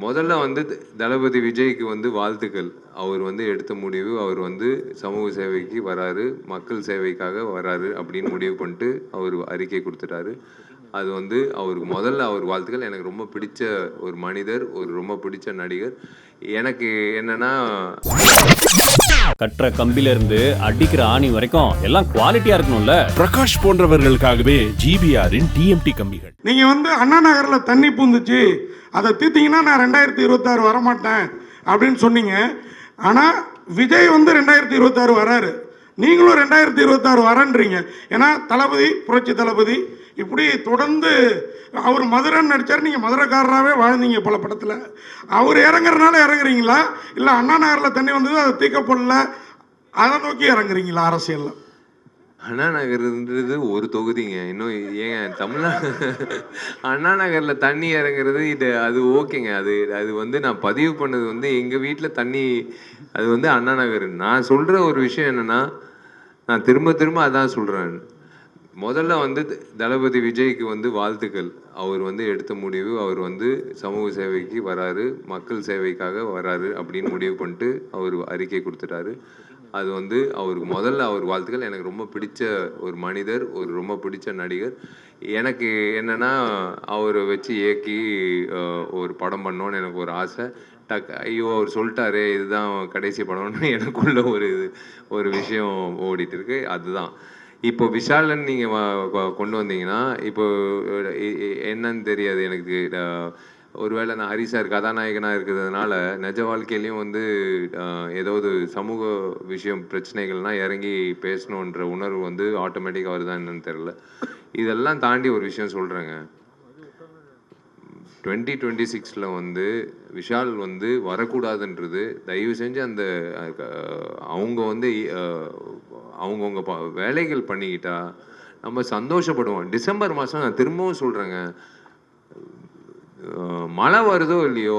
முதல்ல வந்து த- தளபதி விஜய்க்கு வந்து வாழ்த்துக்கள். அவர் வந்து எடுத்த முடிவு அவர் வந்து சமூக சேவைக்கு வராரு மக்கள் சேவைக்காக வராரு அப்படின்னு முடிவு பண்ணிட்டு அவர் அறிக்கை கொடுத்துட்டாரு. அது வந்து அவருக்கு முதல்ல அவர் வாழ்த்துக்கள். எனக்கு ரொம்ப பிடிச்ச ஒரு மனிதர் ஒரு ரொம்ப பிடிச்ச நடிகர். எனக்கு என்னன்னா கட்டுற கம்பில இருந்து அடிக்கிற ஆணி வரைக்கும் எல்லாம் குவாலிட்டியா இருக்கணும்ல? பிரகாஷ் போன்றவர்களுக்காகவே ஜிபிஆரின் டிஎம்டி கம்பிகள். நீங்கள் வந்து அண்ணா நகரில் தண்ணி பூந்துச்சு. அதை தீர்த்தீங்கன்னா நான் ரெண்டாயிரத்தி இருபத்தாறு வரமாட்டேன் அப்படின்னு சொன்னீங்க. ஆனால் விஜய் வந்து ரெண்டாயிரத்தி இருபத்தாறு வராரு. நீங்களும் ரெண்டாயிரத்தி இருபத்தாறு வரன்றீங்க. ஏன்னா தளபதி புரட்சி தளபதி இப்படி தொடர்ந்து அவர் மதுரைன்னு நடித்தார் நீங்கள் மதுரைக்காரராகவே வாழ்ந்தீங்க பல படத்தில். அவர் இறங்குறனால இறங்குறீங்களா? இல்லை அண்ணா நகரில் தண்ணி வந்தது அதை தீக்கப்படல அதை நோக்கி இறங்குறீங்களா அரசியலில்? அண்ணா நகர்ன்றது ஒரு தொகுதிங்க. இன்னும் ஏங்க தமிழ்நாடு அண்ணா நகரில் தண்ணி இறங்குறது இது அது ஓகேங்க. அது அது வந்து நான் பதிவு பண்ணது வந்து எங்கள் வீட்டில் தண்ணி அது வந்து அண்ணா நகர். நான் சொல்கிற ஒரு விஷயம் என்னென்னா நான் திரும்ப திரும்ப அதான் சொல்கிறேன் முதல்ல வந்து த- தளபதி விஜய்க்கு வந்து வாழ்த்துக்கள். அவர் வந்து எடுத்த முடிவு அவர் வந்து சமூக சேவைக்கு வராரு மக்கள் சேவைக்காக வராரு அப்படின்னு முடிவு பண்ணிட்டு அவர் அறிக்கை கொடுத்துட்டாரு. அது வந்து அவருக்கு முதல்ல அவர் வாழ்த்துக்கள். எனக்கு ரொம்ப பிடிச்ச ஒரு மனிதர் ஒரு ரொம்ப பிடிச்ச நடிகர். எனக்கு என்னென்னா அவரை வச்சு இயக்கி ஒரு படம் பண்ணோன்னு எனக்கு ஒரு ஆசை. டக் ஐயோ அவர் சொல்லிட்டாரு இதுதான் கடைசி படம்னு எனக்குள்ள ஒரு இது ஒரு விஷயம் ஓடிட்டு இருக்கு. அதுதான். இப்போ விஷாலன் நீங்கள் கொண்டு வந்தீங்கன்னா இப்போ என்னன்னு தெரியாது எனக்கு ஒருவேளை நான் ஹரி சார் கதாநாயகனாக இருக்கிறதுனால நிஜ வாழ்க்கையிலையும் வந்து ஏதாவது சமூக விஷயம் பிரச்சனைகள்லாம் இறங்கி பேசணுன்ற உணர்வு வந்து ஆட்டோமேட்டிக்காக வருதா என்னன்னு தெரில இதெல்லாம் தாண்டி ஒரு விஷயம் சொல்கிறேங்க டுவெண்ட்டி டுவெண்ட்டி சிக்ஸில் வந்து விஷால் வந்து வரக்கூடாதுன்றது தயவு செஞ்சு அந்த அவங்க வந்து அவங்கவுங்க ப வேலைகள் பண்ணிக்கிட்டா நம்ம சந்தோஷப்படுவோம். டிசம்பர் மாதம் நான் திரும்பவும் சொல்கிறேங்க மழை வருதோ இல்லையோ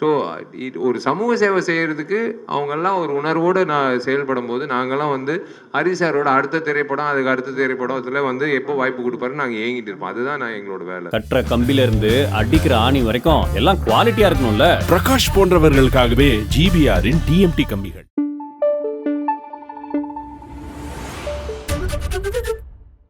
ஸோ ஒரு சமூக சேவை செய்யறதுக்கு அவங்கெல்லாம் ஒரு உணர்வோடு நான் செயல்படும் போது நாங்கெல்லாம் வந்து ஹரி சாரோட அடுத்த திரைப்படம் அதுக்கு அடுத்த திரைப்படத்தில் வந்து எப்போ வாய்ப்பு கொடுப்பாருன்னு நாங்கள் ஏங்கிட்டு இருப்போம். அதுதான் நான் எங்களோட வேலை. கட்டுற கம்பில இருந்து அடிக்கிற ஆணி வரைக்கும் எல்லாம் குவாலிட்டியா இருக்கணும்ல. பிரகாஷ் போன்றவர்களுக்காகவே ஜிபிஆரின் டிஎம்டி கம்பிகள்.